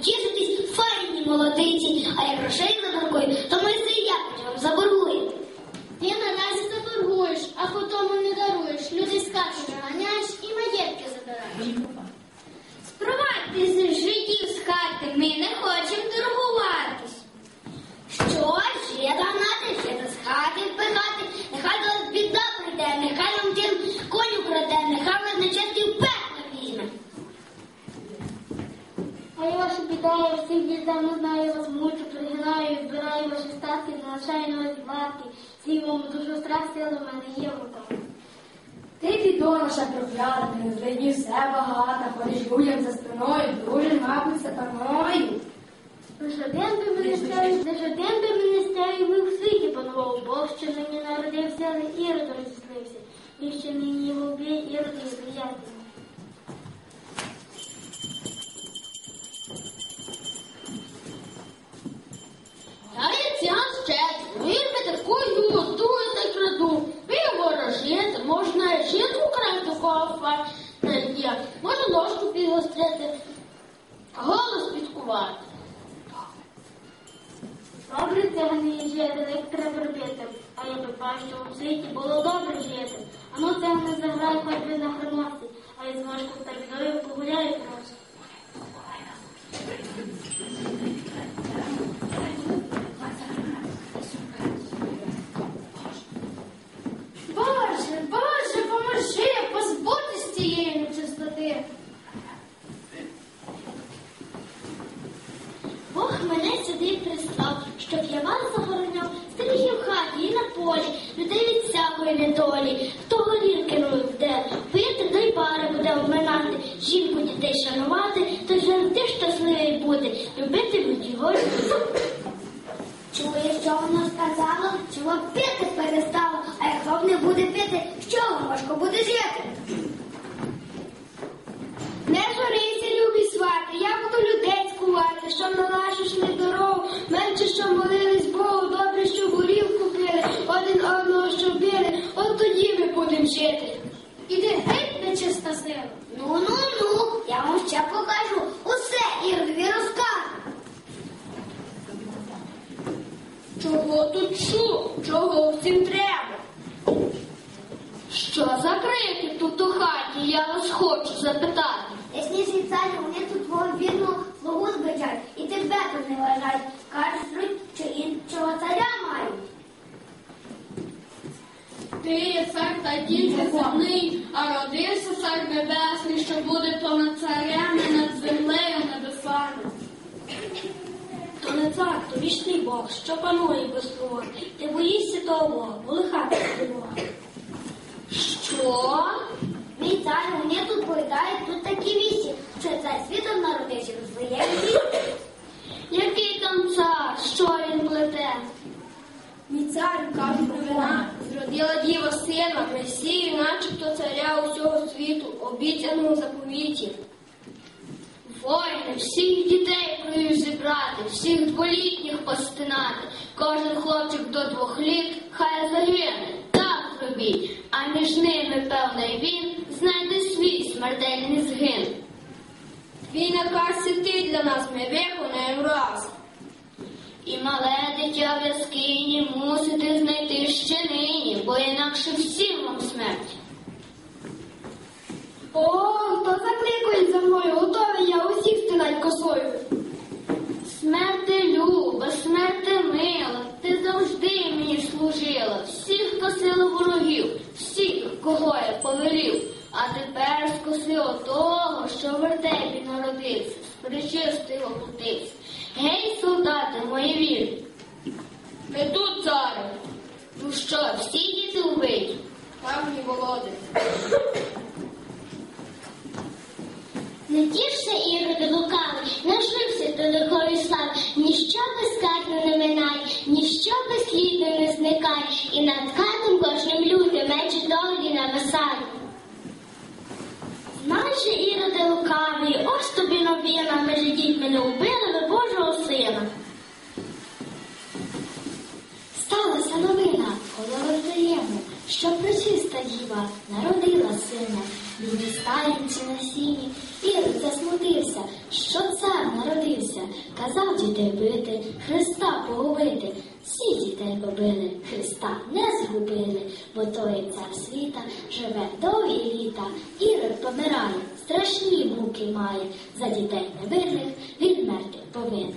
тішитись файні молодиці, а як грошей за рукою, то ми все якось вам заборгуємо. Ти наразі заборгуєш, а потім не даруєш. Люди скачуть, ганяєш і маєтки забираєш. Спровадьте з життів з хати, ми не хочемо торгуватись. Що ж, є гнати, ще з хати впихати, нехай до вас біда прийде, нехай вам тим коню краде, нехай вас нечесті в пекло візьме. А я ваша біда, я всіх більш давно знаю, вас мучу, пригинаю, збираю ваші статки, залишаю на вас варті. Свій вам дуже страх сили в мене є в руках. Ти бідо наша проклята, ти не злидні все багата, ходиш людям за спиною, дуже мабуть, сатаною. Лиш один би мене стрелив, лиш один би мене стрелив, ви в світі панував, Бог, що мені народився, але ірод розізлився. І ще мені його вб'є, ірод неприятний. Я Це жити, як треба робити. А я бачу, що у світі було добре жити. А ну це не заграй хоч би на хромості, а я з ножку та бідою погуляю сюди прислав, щоб я вас стерегів в хаті і на полі, людей від всякої недолі, хто голівки буде, пити, дай пари буде обминати, жінку дітей шанувати, то завжди щасливий буде, любити будь його люди. Чуєш, що воно сказало? Чого пити перестало, а якщо не буде пити, що важко буде жити? Не журися, любі свати, я буду людей скувати, що на нашу йшли дорогу, менше що молились Богу, добре, що горілку пили, один одного що били, от тоді ми будемо жити. Іди геть, нечиста сила. Ну, ну, ну, я вам ще покажу усе Ірві розкажу. Чого тут шу? Чого всім треба? Що за крики тут у вас хочу запитати. Ясніше царю, вони тут твого вірного слугу збичать, і тебе тут не вважають. Кажуть, що іншого царя мають. Ти є цар та тільки земний, а родився цар небесний, що буде понад царями над землею небесами. То не цар, то вічний Бог, що панує без слова. Ти боїшся того Бога, бо лиха Бога. Що? Цар, мені тут повідають, тут такі вісі, що цар світом народився, розвиє вісі. Який там цар? Що він плете? Мій царю, кажуть новина, Зродила діва сина, Месію, начебто царя усього світу, обіцяного заповіті. Воїни, всіх дітей крою зібрати, всіх дволітніх постинати. Кожен хлопчик до двох літ хай загине. Так зробіть, а між ними певний він знайде свій смертельний згин. Твій наказ ти для нас ми виконаємо раз. І мале дитя в яскині мусите знайти ще нині, бо інакше всім вам смерть. О, хто закликає за мною, готовий я усіх стинать косою. Смерти люба, смерти мила, ти завжди мені служила, всіх косила ворогів, всіх, кого я повелів, а тепер скоси того, що в вертепі народився, з причистою опутився. Гей, солдати, мої вірні, ми тут царю. Ну що, всі діти вбиті? Так, мій володар. Не тішся, Іроди лукавий, нажився до лихої слави, ніщо безкарно не минай, ніщо безслідно не зникай, і над катом кожним людям мечі долі нависай. Знай же, Іроди лукавий, ось тобі новина, межі дітьми не убили ви Божого сина. Сталася новина, коли роздаємо, що причиста діва народила сина, люди стаєнці на сіні, і засмутився, що цар народився, казав дітей бити, Христа погубити. Всі дітей побили, Христа не згубили, бо той цар світа живе довгі літа, Ірод помирає, страшні муки має, за дітей невинних він мерти повинен.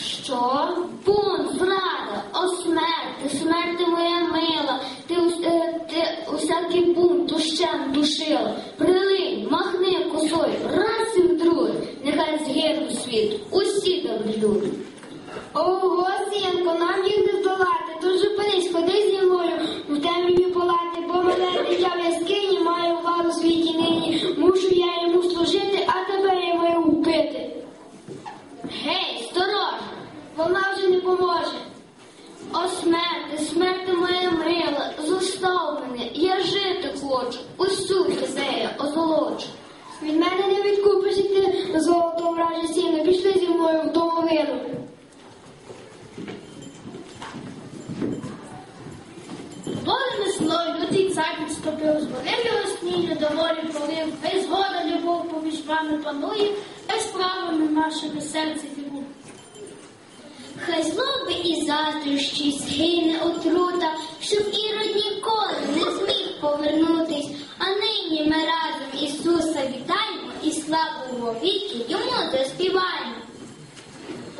Що? Бунт, зрада, о смерти, смерти моя мила, ти, е, ти усякий бунт дощем душила. Прилинь, махни косою, раз і вдруге, нехай згинуть світ, усі добрі люди. Ого, синку, нам їх не здолати, тож зупинись, ходи зі мною в темряві палати, бо мене дитя в яскині має владу світі нині. Мушу я йому служити, а тебе я маю вбити. Гей, сторож, вона вже не поможе. О, смерти, смерти моя мила, зостав мене, я жити хочу, усю хизея озолочу. Від мене не відкупишся ти золото враже сіно, пішли зі мною в домовину. Звалив його сніг, недоволі полив, хай згода любов поміж вами панує, без права нашими серце віру. Хай злоби і заздрощі згине отрута, щоб ірод ніколи не зміг повернутись. А нині ми разом Ісуса вітаємо і славу його віки йому заспіваємо.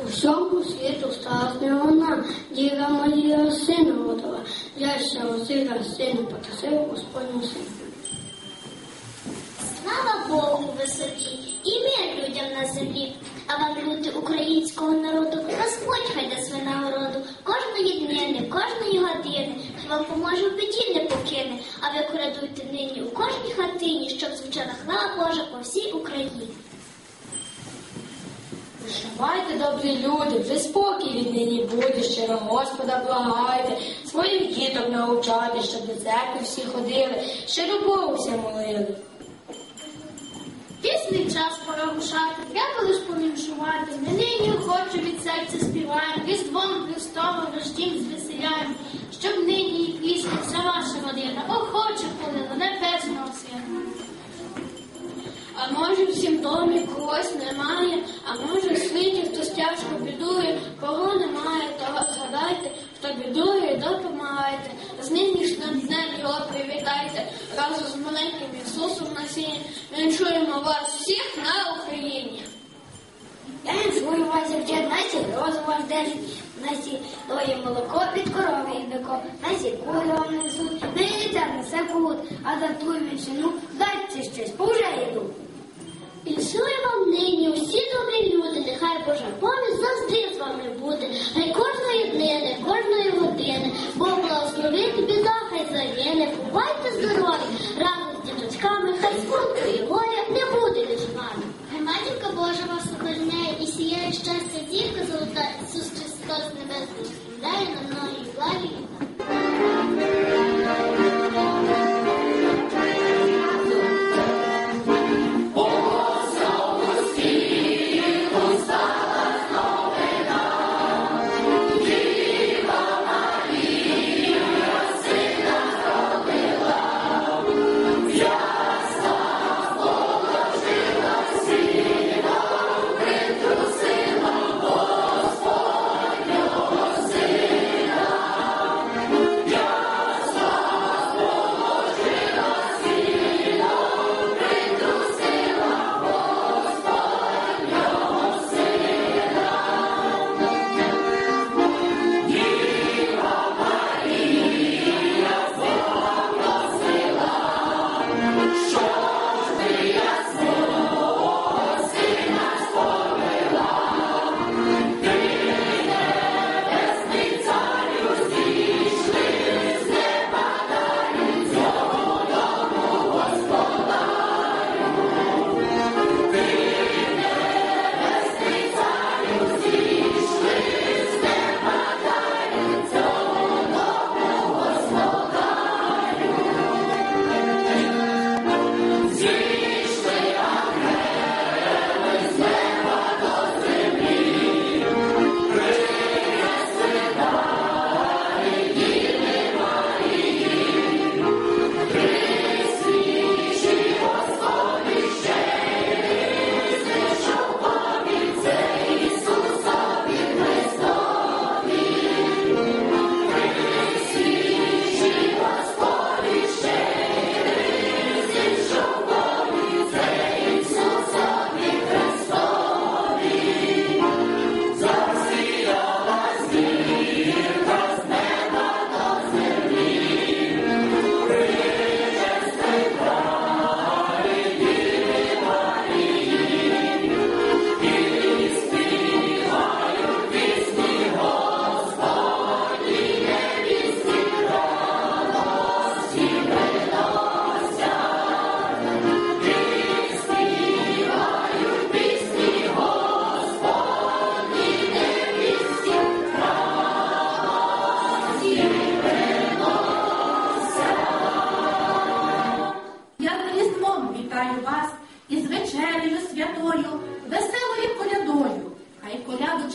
Усьому світу сталася вона, Діва Марія сина родила, яся Озира сина потасив Господню сина. Слава Богу висоті і мир людям на землі. А вам, люди українського народу, Господь хай дасть ви нагороду кожної днини, кожної години, хай вам поможе в біді не покине, а ви корадуйте нині у кожній хатині, щоб звучала хвала Божа по всій Україні. Прощавайте, добрі люди, вже спокій від нині буде, щиро Господа благайте, своїх діток научати, щоб до церкви всі ходили, щиро Богу все молили. Пісний час пора рушати, треба лиш поміншувати. Ми нині охоче від серця співаємо, різдвом Христовим рождім звеселяємо, щоб нині і пісня вся ваша родина охоче полила небесного сина. А може всім домі когось немає, а може тяжко бідує, кого немає, того згадайте, хто бідує, допомагайте. З нинішнім днем його привітайте, разом з маленьким Ісусом на сіні. Вінчуємо вас всіх на Україні. Я вінчую вас, дівчат, на розум вас держить, на сі доє молоко від корови і бико, на сі кури несуть, не їдете несе погуд, а за ту вінчину дайте щось, бо вже йду. Віншую вам нині усі добрі люди, нехай Божа помість завжди з вами буде, хай кожної днини, кожної години, Бог благословить, біда хай загине, бувайте здорові, разом з діточками, хай смутку горя не буде між вами. Хай матінка Божа вас охороняє і сіяє щастя зірка золота, Ісус Христос Небесний,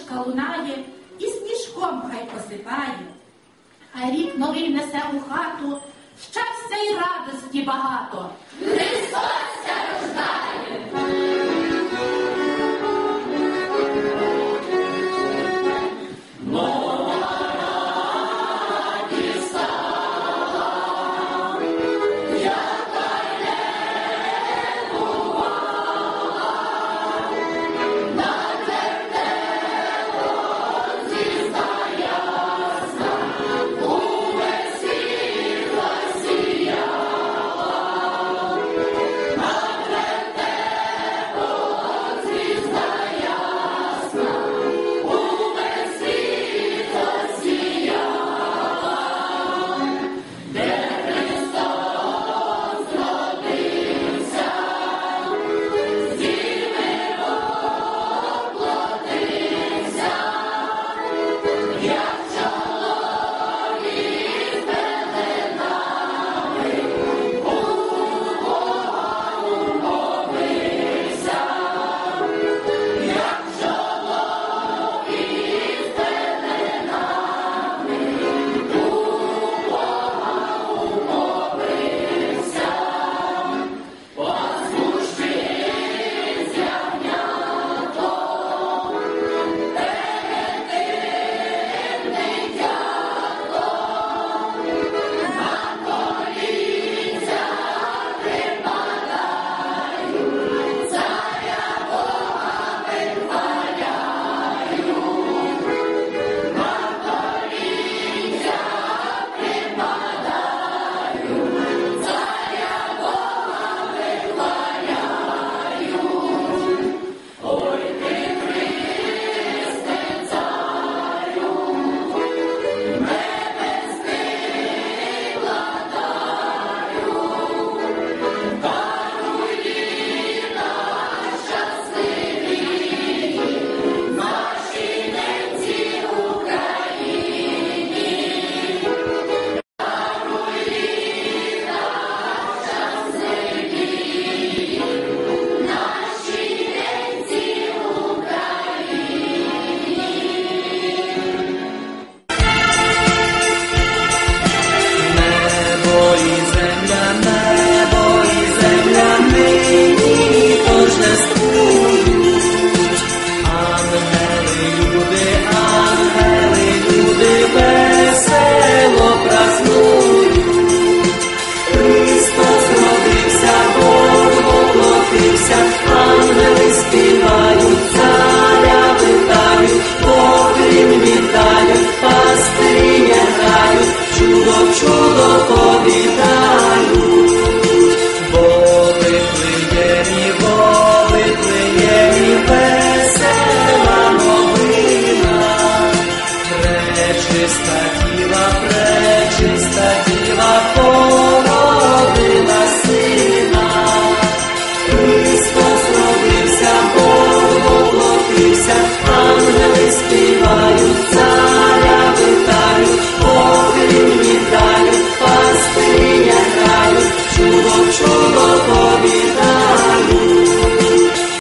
дощка лунає і сніжком хай посипає, а рік новий несе у хату щастя й радості багато. Христос рождає!